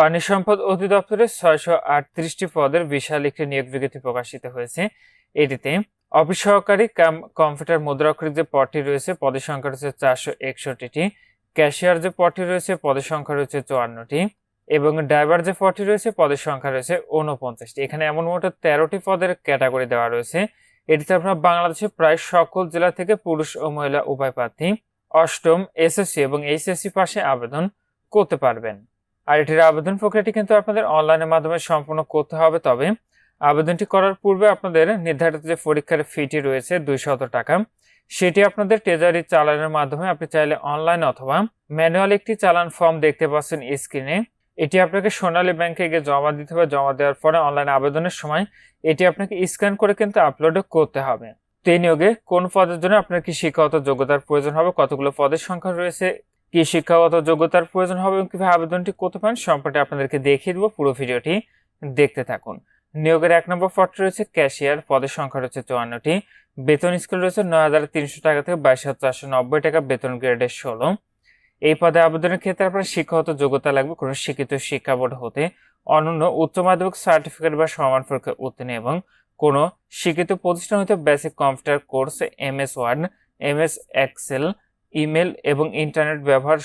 পানি সম্পদ অধিদপ্তরে ছয়শো আটত্রিশটি পদের বিশাল একটি নিয়োগ বিজ্ঞপ্তি প্রকাশিত হয়েছে। এটিতে অফিস সহকারী কাম, কম্পিউটার মুদ্রাক্ষরিক যে পদটি রয়েছে, পদের সংখ্যা রয়েছে চারশো একষট্টিটি, ক্যাশিয়ার যে পদটি রয়েছে, পদের সংখ্যা রয়েছে চুয়ান্নটি, এবং ড্রাইভার যে পদটি রয়েছে, পদের সংখ্যা রয়েছে উনপঞ্চাশটি এখানে এমন মোট তেরোটি পদের ক্যাটাগরি দেওয়া রয়েছে। এটিতে আপনার বাংলাদেশের প্রায় সকল জেলা থেকে পুরুষ ও মহিলা উভয় প্রার্থী, অষ্টম এসএসসি এবং এইচএসসি পাশে আবেদন করতে পারবেন। আর এটির আবেদন প্রক্রিয়াটি কিন্তু আপনাদের অনলাইনের মাধ্যমে সম্পূর্ণ করতে হবে, তবে আবেদনটি করার পূর্বে আপনাদের নির্ধারিত যে পরীক্ষার ফিটি রয়েছে দুইশত টাকা, সেটি আপনাদের ট্রেজারি চালানের মাধ্যমে আপনি চাইলে অনলাইন অথবা ম্যানুয়াল একটি চালান ফর্ম দেখতে পাচ্ছেন স্ক্রিনে। এটি আপনাকে সোনালী ব্যাংকে গিয়ে জমা দিতে হবে, জমা দেওয়ার পরে অনলাইন আবেদনের সময় এটি আপনাকে স্ক্যান করে কিন্তু আপলোড করতে হবে। তো নিয়োগে কোন পদের জন্য আপনার কি শিক্ষাগত যোগ্যতার প্রয়োজন হবে, কতগুলো পদের সংখ্যা রয়েছে কি শিক্ষাগত যোগ্যতার প্রয়োজন হবে এবং কীভাবে আবেদনটি করতে পারেন সম্পর্কে আপনাদেরকে দেখিয়ে দেবো। পুরো ভিডিওটি দেখতে থাকুন। নিয়োগের এক নম্বর পদ রয়েছে ক্যাশিয়ার। পদের সংখ্যা রয়েছে চুয়ান্নটি। বেতন স্কেল রয়েছে নয় হাজার তিনশো টাকা থেকে বাইশ হাজার চারশো নব্বই টাকা বেতন গ্রেডের ষোলো। এই পদে আবেদনের ক্ষেত্রে আপনার শিক্ষাগত যোগ্যতা লাগবে। কোনো শিক্ষিত শিক্ষা বোর্ড হতে অনন্য উচ্চ মাধ্যমিক সার্টিফিকেট বা সমান পরীক্ষা উত্তীর্ণ এবং কোনো শিক্ষিত প্রতিষ্ঠান হতে basic computer course M S Word M S Excel email এবং ইন্টারনেট ব্যবহার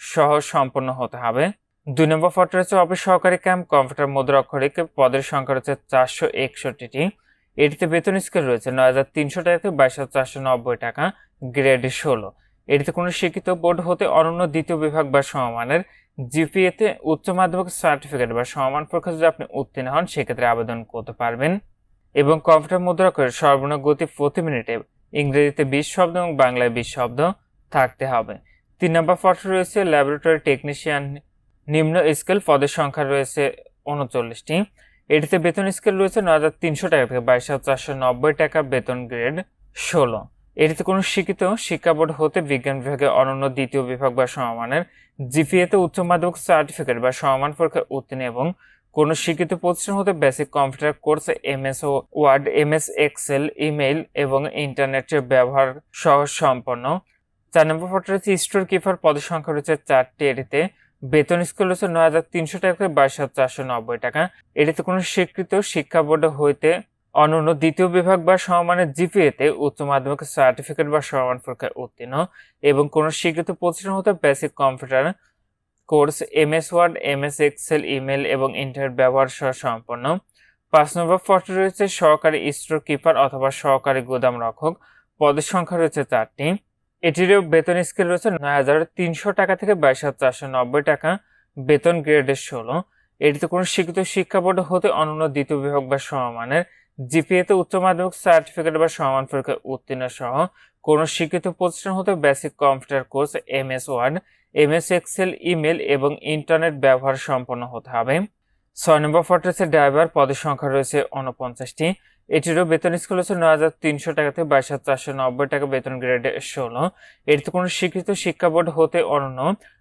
সহ সম্পন্ন হতে হবে। দুই নম্বর পদ রয়েছে অফিস সহকারী ক্যাম্প কম্পিউটার মুদ্রা অক্ষরিক পদের সংখ্যা রয়েছে চারশো একষট্টিটি। এটিতে বেতন স্কেল রয়েছে নয় হাজার তিনশো টাকা থেকে বাইশ হাজার চারশো নব্বই টাকা গ্রেড ষোলো। এটিতে কোনো শিক্ষিত বোর্ড হতে অনন্য দ্বিতীয় বিভাগ বা সমমানের জিপিএতে উচ্চ মাধ্যমিক সার্টিফিকেট বা সমান পরীক্ষা যদি আপনি উত্তীর্ণ হন, সেক্ষেত্রে আবেদন করতে পারবেন। এবং কম্পিউটার মুদ্রা করে সর্বনিম্ন গতি প্রতি মিনিটে ইংরেজিতে বিশ শব্দ এবং বাংলায় বিশ শব্দ। থাকতে হবে। তিন নম্বর পদ রয়েছে ল্যাবরেটরি টেকনিশিয়ান নিম্ন স্কেল পদের সংখ্যা রয়েছে উনচল্লিশটি। এটিতে বেতন স্কেল রয়েছে ন হাজার তিনশো টাকা থেকে বাইশ হাজার চারশো নব্বই টাকা বেতন গ্রেড ষোলো। এটিতে কোনো শিক্ষিত শিক্ষা বোর্ড হতে বিজ্ঞান বিভাগে অনন্য দ্বিতীয় বিভাগ বা সমমানের জিপিএতে উচ্চ মাধ্যমিক সার্টিফিকেট বা সমমান পরীক্ষায় উত্তীর্ণ এবং কোনো শিক্ষিত প্রতিষ্ঠান হতে basic computer course M S Word M S Excel email এবং ইন্টারনেটের ব্যবহার সহ সম্পন্ন। চার নম্বর পদ রয়েছে স্টোর কিপার পদের সংখ্যা রয়েছে চারটি। এটিতে বেতন স্কুল রয়েছে নয় হাজার তিনশো টাকা বাইশ হাজার চারশো নব্বই টাকা। এটিতে কোনো স্বীকৃত শিক্ষা বোর্ড হইতে অনন্য দ্বিতীয় বিভাগ বা সমমানের জিপিএতে উচ্চ মাধ্যমিক সার্টিফিকেট বা সমান পরীক্ষায় উত্তীর্ণ এবং কোনো স্বীকৃত প্রতিষ্ঠান হতে basic computer course M S Word M S Excel, email এবং ইন্টারনেট ব্যবহার সহ সম্পন্ন। পাঁচ নম্বর পদটি রয়েছে সহকারী স্টোর কিপার অথবা সহকারী গোদাম রক্ষক। পদের সংখ্যা রয়েছে চারটি। এটিরও বেতন স্কেল রয়েছে নয় হাজার তিনশো টাকা থেকে বাইশ হাজার চারশো নব্বই টাকা, বেতন গ্রেডের ষোলো। এটিতে কোনো শিক্ষিত শিক্ষা বোর্ড হতে অনন্য দ্বিতীয় বিভাগ বা সমমানের জিপিএতে উচ্চ মাধ্যমিক সার্টিফিকেট বা সমান পরীক্ষায় উত্তীর্ণ সহ কোনো শিক্ষিত প্রতিষ্ঠান হতে basic computer course M S Word M S Excel email এবং ইন্টারনেট ব্যবহার সম্পন্ন হতে হবে। ছয় নম্বর পদ ড্রাইভার পদের সংখ্যা রয়েছে উনপঞ্চাশটি এটিরও বেতন স্কুল হচ্ছে নয় হাজার তিনশো টাকা থেকে বাইশ হাজার চারশো নব্বই টাকা বেতন গ্রেডে ষোলো। এটিতে কোনো স্বীকৃত শিক্ষা বোর্ড হতে অন্য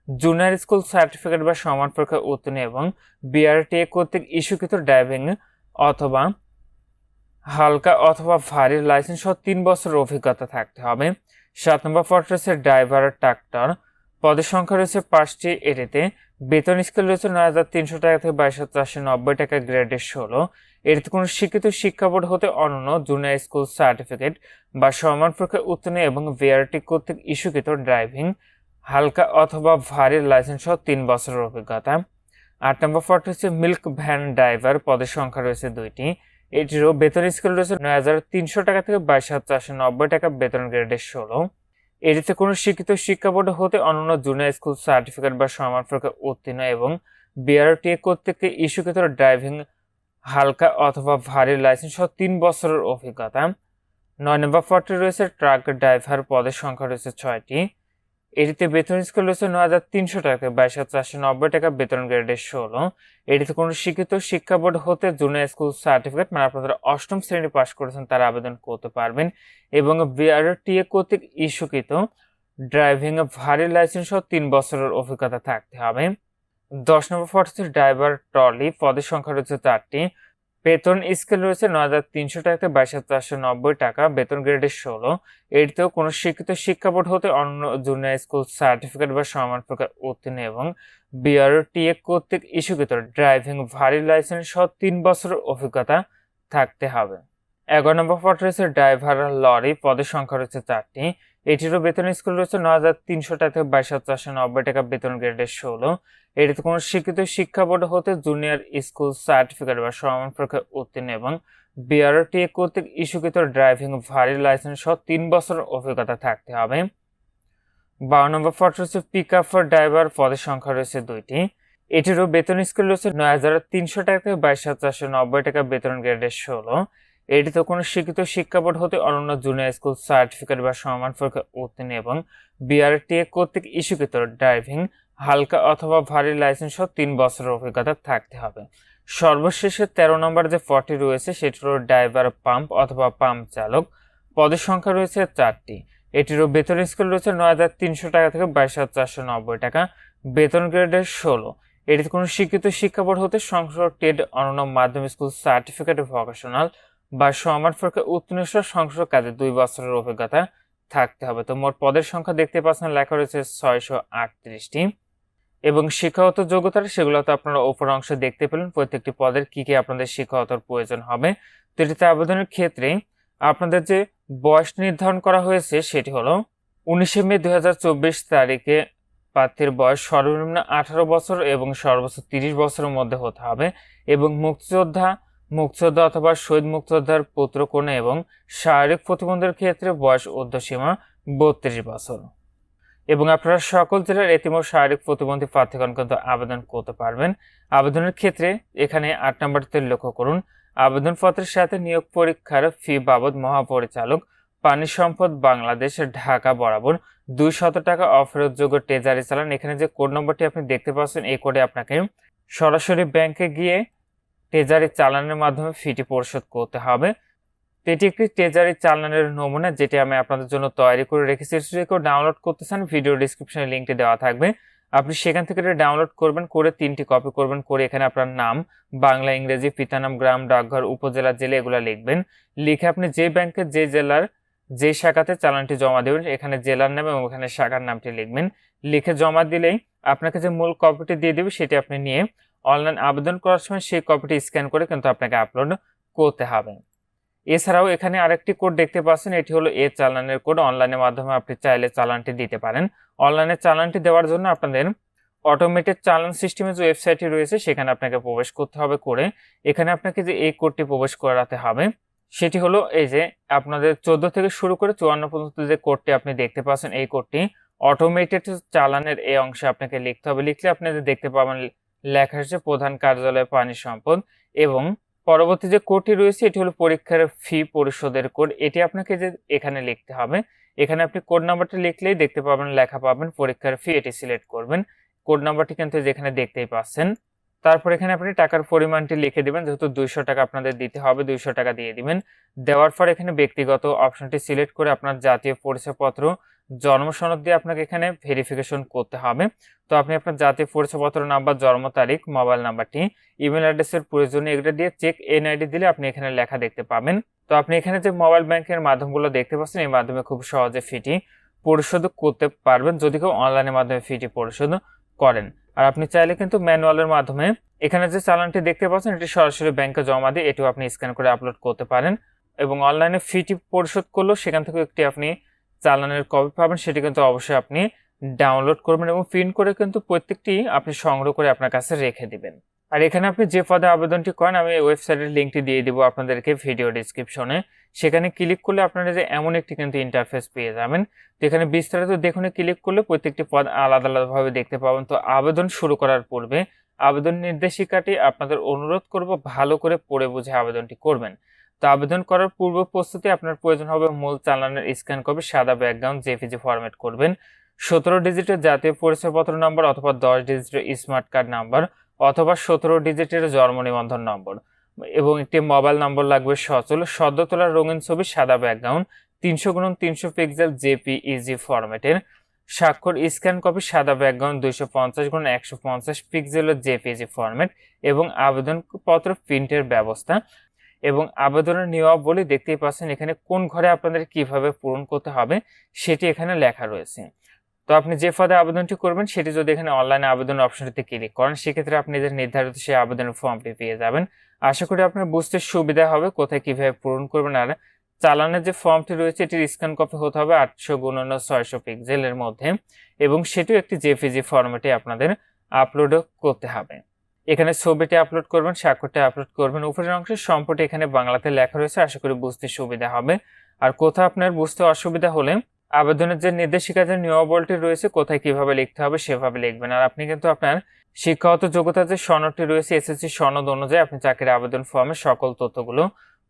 জুনিয়র স্কুল সার্টিফিকেট বা সমান পরীক্ষা উত্তীর্ণ এবং বিআরটিএ কর্তৃক ইস্যুকৃত ড্রাইভিং অথবা হালকা অথবা ভারী লাইসেন্স সহ তিন বছর অভিজ্ঞতা থাকতে হবে। সাত নম্বর পদ রয়েছে ড্রাইভার ট্রাক্টর পদের সংখ্যা রয়েছে পাঁচটি। এটিতে বেতন স্কেল রয়েছে নয় হাজার তিনশো টাকা থেকে বাইশ হাজার চারশো নব্বই টাকা গ্রেডের ষোলো। এটিতে কোনো শিক্ষিত শিক্ষা বোর্ড হতে অনন্য জুনিয়র স্কুল সার্টিফিকেট বা সমান পরীক্ষায় উত্তীর্ণ এবং বিআরটি কর্তৃক ইস্যুকৃত ড্রাইভিং, হালকা অথবা ভারী লাইসেন্স সহ তিন বছরের অভিজ্ঞতা। আট নম্বর পদ হচ্ছে মিল্ক ভ্যান ড্রাইভার, পদের সংখ্যা রয়েছে দুইটি। এটিরও বেতন স্কেল রয়েছে নয় হাজার তিনশো টাকা থেকে বাইশ হাজার চারশো নব্বই টাকা বেতন গ্রেডের ষোলো। এটিতে কোনো শিক্ষিত শিক্ষা বোর্ড হতে অনন্য জুনিয়র স্কুল সার্টিফিকেট বা সমান পরীক্ষায় উত্তীর্ণ এবং বিআরটিএ কর্তৃক ইস্যুকৃত ড্রাইভিং হালকা অথবা ভারী লাইসেন্স সহ তিন বছরের অভিজ্ঞতা। নয় নম্বর পদটি রয়েছে ট্রাক ড্রাইভার পদের সংখ্যা রয়েছে ছয়টি। এটিতে বেতন স্কেল রয়েছে নয় হাজার তিনশো টাকা, বাইশ হাজার চারশো নব্বই টাকা বেতন গ্রেডের ষোলো। এটিতে কোনো শিক্ষিত শিক্ষা বোর্ড হতে জুনিয়র স্কুল সার্টিফিকেট মানে আপনারা অষ্টম শ্রেণি পাশ করেছেন, তারা আবেদন করতে পারবেন। এবং বিআরটিএ কর্তৃক ইস্যুকৃত ড্রাইভিং ভারী লাইসেন্স সহ তিন বছরের অভিজ্ঞতা থাকতে হবে। দশ নম্বর পদ হচ্ছে ড্রাইভার ট্রলি পদের সংখ্যা রয়েছে চারটি। বেতন স্কেল রয়েছে নয় হাজার তিনশো টাকা বাইশ হাজার চারশো নব্বই টাকা, বেতন গ্রেডের ষোলো। এটিতেও কোনো শিক্ষিত শিক্ষা বোর্ড হতে অন্য জুনিয়র স্কুল সার্টিফিকেট বা সমান প্রকার উত্তীর্ণ এবং বিআরটিএ কর্তৃক ইস্যুকৃত ড্রাইভিং ভারী লাইসেন্স সহ তিন বছরের অভিজ্ঞতা থাকতে হবে। এগারো নম্বর পদ রয়েছে ড্রাইভার লরি পদের সংখ্যা রয়েছে চারটি। এটিরও বেতন স্কুল রয়েছে নয় হাজার তিনশো টাকা থেকে বাইশ হাজার চারশো নব্বই টাকা বেতন গ্রেডের ষোলো। এটিতে কোনো শিক্ষিত শিক্ষা বোর্ড হতে জুনিয়র স্কুল সার্টিফিকেট বা সমান পরীক্ষায় উত্তীর্ণ এবং বিআরটিএ কর্তৃক ইস্যুকৃত ড্রাইভিং ভারী লাইসেন্স সহ তিন বছর অভিজ্ঞতা থাকতে হবে। বারো নম্বর পদ রয়েছে পিক আপ ফর ড্রাইভার পদের সংখ্যা রয়েছে দুইটি। এটিরও বেতন স্কেল রয়েছে নয় হাজার তিনশো টাকা থেকে বাইশ হাজার চারশো নব্বই টাকা বেতন গ্রেডের ষোলো। এটিতে কোনো শিক্ষিত শিক্ষা বোর্ড হতে অনন্য জুনিয়র স্কুল সার্টিফিকেট বা সমান পরীক্ষা উত্তীর্ণ এবং বিআরটিএ কর্তৃক ইস্যুকৃত ড্রাইভিং হালকা অথবা ভারী লাইসেন্স সহ তিন বছরের অভিজ্ঞতা থাকতে হবে। সর্বশেষে তেরো নম্বর যে পদটি রয়েছে, সেটি হল ড্রাইভার পাম্প অথবা পাম্প চালক। পদের সংখ্যা রয়েছে চারটি। এটিরও বেতন স্কেল রয়েছে নয় হাজার তিনশো টাকা থেকে বাইশ হাজার চারশো নব্বই টাকা। বেতন গ্রেডের ষোলো। এটিতে কোনো শিক্ষিত শিক্ষা বোর্ড হতে সংসদ টেড অনন্য মাধ্যমিক স্কুল সার্টিফিকেট ভোকেশনাল বা সমান ফরকে উত্তীর্ণ সংসদ কাজে দুই বছরের অভিজ্ঞতা থাকতে হবে। তো মোট পদের সংখ্যা দেখতে পাচ্ছেন, লেখা রয়েছে ছয়শো আটত্রিশটি। এবং শিক্ষাগত যোগ্যতা সেগুলো তো আপনারা ওপর অংশে দেখতে পেলেন, প্রত্যেকটি পদের কি কি আপনাদের শিক্ষাগতর প্রয়োজন হবে। তো এটিতে আবেদনের ক্ষেত্রে আপনাদের যে বয়স নির্ধারণ করা হয়েছে সেটি হলো উনিশে মে দু হাজার চব্বিশ তারিখে প্রার্থীর বয়স সর্বনিম্ন আঠারো বছর এবং সর্বোচ্চ তিরিশ বছরের মধ্যে হতে হবে। এবং মুক্তিযোদ্ধা মুক্তিযোদ্ধা অথবা শহীদ মুক্তিযোদ্ধার পুত্র কন্যা এবং শারীরিক প্রতিবন্ধের ক্ষেত্রে বয়স ঊর্ধ্বসীমা বত্রিশ বছর। এবং আপনারা সকল জেলার এতিম শারীরিক প্রতিবন্ধী প্রার্থীগণ কিন্তু আবেদন করতে পারবেন। আবেদনের ক্ষেত্রে এখানে আট নম্বরতে লক্ষ্য করুন। আবেদনপত্রের সাথে নিয়োগ পরীক্ষার ফি বাবদ মহাপরিচালক পানি সম্পদ বাংলাদেশ ঢাকা বরাবর দুই শত টাকা অফেরতযোগ্য ট্রেজারি চালান। এখানে যে কোড নম্বরটি আপনি দেখতে পাচ্ছেন, এই কোডে আপনাকে সরাসরি ব্যাংকে গিয়ে ট্রেজারি চালানের মাধ্যমে ফিটি পরিশোধ করতে হবে। তো এটি একটি ট্রেজারি চালানের নমুনা যেটি আমি আপনাদের জন্য তৈরি করে রেখেছি। যদি কেউ ডাউনলোড করতে চান ভিডিও ডিসক্রিপশনে লিঙ্কটি দেওয়া থাকবে। আপনি সেখান থেকে এটা ডাউনলোড করবেন, করে তিনটি কপি করবেন, করে এখানে আপনার নাম, বাংলা, ইংরেজি, পিতানাম, গ্রাম, ডাকঘর, উপজেলা, জেলা এগুলো লিখবেন। লিখে আপনি যে ব্যাংকে যে জেলার, যে শাখাতে চালানটি জমা দেবেন, এখানে জেলার নাম এবং ওখানে শাখার নামটি লিখবেন। লিখে জমা দিলেই আপনাকে যে মূল কপিটি দিয়ে দেবে, সেটি আপনি নিয়ে অনলাইন আবেদন করার সময় সেই কপিটি স্ক্যান করে কিন্তু আপনাকে আপলোড করতে হবে। এছাড়াও এখানে আরেকটি কোড দেখতে পাচ্ছেন, এটি হলো এ চালানের কোড অনলাইনের মাধ্যমে আপনি চাইলে চালানটি দিতে পারেন। অনলাইনে চালানটি দেওয়ার জন্য আপনাদের অটোমেটেড চালান সিস্টেমের যে ওয়েবসাইটটি রয়েছে, সেখানে আপনাকে প্রবেশ করতে হবে করে। এখানে আপনাকে যে এই কোডটি প্রবেশ করাতে হবে, সেটি হলো এই যে আপনাদের চোদ্দ থেকে শুরু করে চুয়ান্ন পর্যন্ত যে কোডটি আপনি দেখতে পাচ্ছেন, এই কোডটি অটোমেটেড চালানের এই অংশে আপনাকে লিখতে হবে। লিখলে আপনি দেখতে পাবেন লেখা হচ্ছে প্রধান কার্যালয় পানি সম্পদ এবং পরবর্তী যে কোডটি রয়েছে, এটি হলো পরীক্ষার ফি পরিশোধের কোড। এটি আপনাকে যে এখানে লিখতে হবে, এখানে আপনি কোড নাম্বারটি লিখলেই দেখতে পাবেন, লেখা পাবেন পরীক্ষার ফি, এটি সিলেক্ট করবেন। কোড নাম্বারটি কিন্তু যেখানে দেখতেই পাচ্ছেন। তারপর এখানে আপনি টাকার পরিমাণটি লিখে দিবেন, যেহেতু দুইশো টাকা আপনাদের দিতে হবে, দুইশো টাকা দিয়ে দিবেন। দেওয়ার পর এখানে ব্যক্তিগত অপশনটি সিলেক্ট করে আপনার জাতীয় পরিচয়পত্র জন্ম সনদ দিয়ে আপনাকে এখানে ভেরিফিকেশন করতে হবে। তো আপনি আপনার জাতীয় পরিচয়পত্র নাম্বার জন্ম তারিখ মোবাইল নাম্বারটি ইমেল অ্যাড্রেসের প্রয়োজনে এগুলো দিয়ে চেক এনআইডি দিলে আপনি এখানে লেখা দেখতে পাবেন। তো আপনি এখানে যে মোবাইল ব্যাংকের মাধ্যমগুলো দেখতে পাচ্ছেন, এই মাধ্যমে খুব সহজে ফিটি পরিশোধ করতে পারবেন যদি কেউ অনলাইনের মাধ্যমে ফিটি পরিশোধ করেন। আর আপনি চাইলে কিন্তু ম্যানুয়ালের মাধ্যমে এখানে যে চালানটি দেখতে পাচ্ছেন, এটি সরাসরি ব্যাংকে জমা দিয়ে এটিও আপনি স্ক্যান করে আপলোড করতে পারেন। এবং অনলাইনে ফিটি পরিশোধ করলেও সেখান থেকে একটি আপনি চালানের কপি পাবেন, সেটি কিন্তু অবশ্যই আপনি ডাউনলোড করবেন এবং প্রিন্ট করে কিন্তু প্রত্যেকটি আপনি সংগ্রহ করে আপনার কাছে রেখে দিবেন। আর এখানে আপনি যে পদে আবেদনটি করেন, আমি ওয়েবসাইটের লিঙ্কটি দিয়ে দিব আপনাদেরকে ভিডিও ডিসক্রিপশনে সেখানে ক্লিক করলে আপনারা যে এমন একটি কিন্তু ইন্টারফেস পেয়ে যাবেন। তো এখানে বিস্তারিত দেখুন ক্লিক করলে প্রত্যেকটি পদ আলাদা আলাদাভাবে দেখতে পাবেন। তো আবেদন শুরু করার পূর্বে আবেদন নির্দেশিকাটি আপনাদের অনুরোধ করব, ভালো করে পড়ে বুঝে আবেদনটি করবেন। তো আবেদন করার পূর্ব প্রস্তুতি আপনার প্রয়োজন হবে মূল চালানের স্ক্যান কপি, সাদা ব্যাকগ্রাউন্ড জেপিজি ফরম্যাট করবেন। সতেরো ডিজিটের জাতীয় পরিচয়পত্র নম্বর অথবা দশ ডিজিটের স্মার্ট কার্ড নাম্বার অথবা সতেরো ডিজিটের জন্ম নিবন্ধন নম্বর এবং একটি মোবাইল নম্বর লাগবে সচল, সদ্য তোলার রঙিন ছবি, সাদা ব্যাকগ্রাউন্ড তিনশো গুণন তিনশো পিক্সেল জেপিইজি ফরম্যাটের স্বাক্ষর, স্ক্যান কপি, সাদা ব্যাকগ্রাউন্ড দুইশো পঞ্চাশ গুণ একশো পঞ্চাশ পিক্সেলের জেপিজি ফরম্যাট এবং আবেদনপত্র প্রিন্টের ব্যবস্থা। এবং আবেদনের নিয়মাবলী দেখতেই পাচ্ছেন এখানে কোন ঘরে আপনাদের কীভাবে পূরণ করতে হবে সেটি এখানে লেখা রয়েছে। তো আপনি যে পদে আবেদনটি করবেন সেটি যদি এখানে অনলাইনে আবেদন অপশনটিতে ক্লিক করেন, সেক্ষেত্রে আপনি যে নির্ধারিত সেই আবেদনের ফর্মটি পেয়ে যাবেন। আশা করি আপনার বুঝতে সুবিধা হবে কোথায় কীভাবে পূরণ করবেন আর চালানের যে ফর্মটি রয়েছে এটির স্ক্যান কপি হতে হবে আটশো গুণন ছয়শো পিক্সেলের মধ্যে এবং সেটিও একটি জেপিজি ফরম্যাটে আপনাদের আপলোডও করতে হবে। এখানে ছবিটি আপলোড করবেন স্বাক্ষরটি আপলোড করবেন। উপরের অংশের সম্পর্কে এখানে বাংলাতে লেখা রয়েছে, আশা করি বুঝতে সুবিধা হবে। আর কোথাও আপনার বুঝতে অসুবিধা হলে আবেদনের যে নির্দেশিকা যে নিয়মাবলটি রয়েছে, কোথায় কীভাবে লিখতে হবে সেভাবে লিখবেন। আর আপনি কিন্তু আপনার শিক্ষাগত যোগ্যতার যে সনদটি রয়েছে এসএসসি সনদ অনুযায়ী আপনি চাকরির আবেদন ফর্মে সকল তথ্যগুলো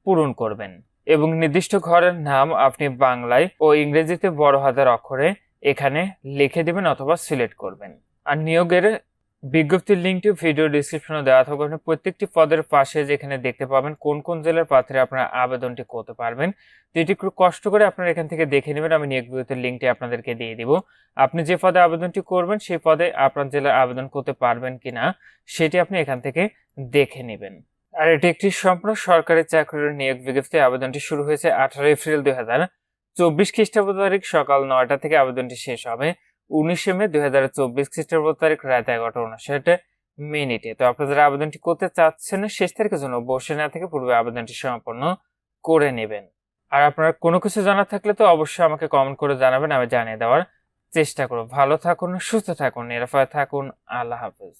পূরণ করবেন। এবং নির্দিষ্ট ঘরের নাম আপনি বাংলায় ও ইংরেজিতে বড় হাতের অক্ষরে এখানে লিখে দেবেন অথবা সিলেক্ট করবেন। আর নিয়োগের বিজ্ঞপ্তির লিঙ্কটি ভিডিও ডিসক্রিপশনে দেওয়া থাকবে। আপনি প্রত্যেকটি পদের পাশে যেখানে দেখতে পাবেন কোন কোন জেলার প্রার্থীরা আপনারা আবেদনটি করতে পারবেন। তো এটি একটু কষ্ট করে আপনারা এখান থেকে দেখে নেবেন, আমি নিয়োগ লিঙ্কটি আপনাদেরকে দিয়ে দিব। আপনি যে পদে আবেদনটি করবেন, সেই পদে আপনার জেলার আবেদন করতে পারবেন কিনা, সেটি আপনি এখান থেকে দেখে নেবেন। আর এটি একটি সম্পূর্ণ সরকারি চাকরির নিয়োগ বিজ্ঞপ্তি। আবেদনটি শুরু হয়েছে আঠারো এপ্রিল দুই হাজার চব্বিশ খ্রিস্টাব্দ তারিখ সকাল নয়টা থেকে আবেদনটি শেষ হবে। উনিশে মে দুই হাজার চব্বিশ খ্রিস্টাব্দ তারিখ, রাত এগারোটা উনষাট মিনিটে। তো আপনাদের আবেদনটি করতে চাচ্ছেন, শেষ তারিখের জন্য বসে না থেকে পূর্বে আবেদনটি সম্পন্ন করে নেবেন। আর আপনার কোনো কিছু জানা থাকলে তো অবশ্যই আমাকে কমেন্ট করে জানাবেন, আমি জানিয়ে দেওয়ার চেষ্টা করব। ভালো থাকুন, সুস্থ থাকুন, নিরাপদে থাকুন, আল্লাহ হাফেজ।